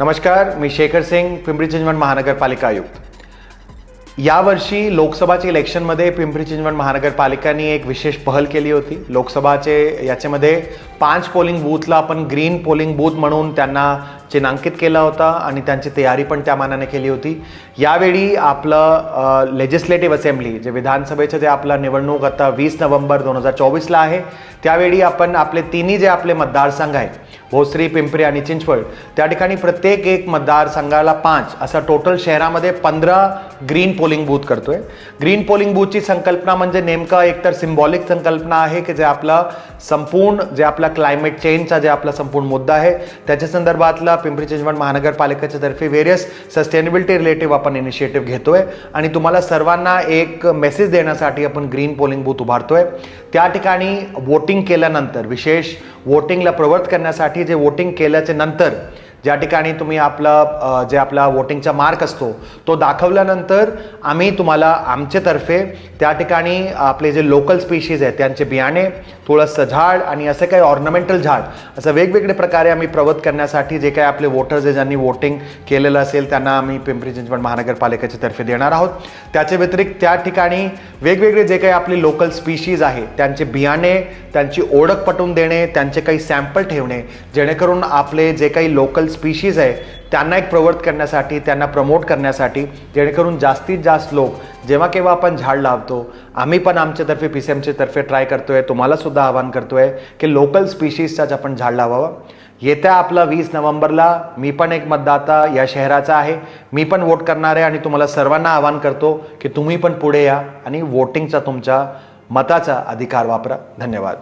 नमस्कार मी शेखर सिंग पिंपरी चिंचवड महानगरपालिका आयुक्त. यावर्षी लोकसभाच्या इलेक्शनमध्ये पिंपरी चिंचवड महानगरपालिकांनी एक विशेष पहल केली होती. लोकसभाचे याच्यामध्ये पाच पोलिंग बूथला आपण ग्रीन पोलिंग बूथ म्हणून त्यांना चिन्हांकित केला होता आणि त्यांची तयारी पण त्या मानाने केली होती. यावेळी आपलं लेजिस्लेटिव्ह असेंब्ली जे विधानसभेचं जे आपलं निवडणूक आता वीस नोव्हेंबर दोन हजार चोवीसला आहे त्यावेळी आपण आपले तिन्ही जे आपले मतदारसंघ आहेत भोसरी पिंपरी आणि चिंचवड. त्या ठिकाणी प्रत्येक एक मतदारसंघाला पाच. असं टोटल शहरामध्ये पंधरा ग्रीन पोलिंग बूथ करतोय. ग्रीन पोलिंग बूथची संकल्पना म्हणजे नेमका एकतर सिम्बॉलिक संकल्पना आहे की जे आपला संपूर्ण जे आपला क्लायमेट चेंजचा जे आपला संपूर्ण मुद्दा आहे त्याच्या संदर्भातला पिंपरी चिंचवड महानगरपालिकेच्या तर्फे व्हेरियस सस्टेनेबिलिटी रिलेटिव्ह आपण इनिशिएटिव्ह घेतोय. आणि तुम्हाला सर्वांना एक मेसेज देण्यासाठी आपण ग्रीन पोलिंग बूथ उभारतोय. त्या ठिकाणी वोटिंग केल्यानंतर विशेष वोटिंगला प्रवृत्त करण्यासाठी जे वोटिंग केल्याच्यानंतर ज्या ठिकाणी तुम्ही आपलं जे आपला वोटिंगचा मार्क असतो तो दाखवल्यानंतर आम्ही तुम्हाला आमच्यातर्फे त्या ठिकाणी आपले जे लोकल स्पीशीज आहेत त्यांचे बियाणे तुळसचं झाड आणि असं काही ऑर्नामेंटल झाड असं वेगवेगळे प्रकारे आम्ही प्रवत करण्यासाठी जे काही आपले वोटर्स आहे ज्यांनी वोटिंग केलेलं असेल त्यांना आम्ही पिंपरी चिंचवड महानगरपालिकेच्या तर्फे देणार आहोत. त्याच्या व्यतिरिक्त त्या ठिकाणी वेगवेगळे जे काही आपले लोकल स्पीशीज आहे त्यांचे बियाणे त्यांची ओळख पटवून देणे त्यांचे काही सॅम्पल ठेवणे जेणेकरून आपले जे काही लोकल स्पीशीज आहे त्यांना एक प्रवृत्त करण्यासाठी त्यांना प्रमोट करण्यासाठी जेणेकरून जास्तीत जास्त लोक जेव्हा केव्हा आपण झाड लावतो आम्ही पण आमच्यातर्फे पी सी एमच्यातर्फे ट्राय करतोय तुम्हाला सुद्धा आवाहन करतोय की लोकल स्पीशीजचाच आपण झाड लावावं. येत्या आपला वीस नोव्हेंबरला मी पण एक मतदाता या शहराचा आहे. मी पण वोट करणार आहे आणि तुम्हाला सर्वांना आवाहन करतो की तुम्ही पण पुढे या आणि वोटिंगचा तुमच्या मताचा अधिकार वापरा. धन्यवाद.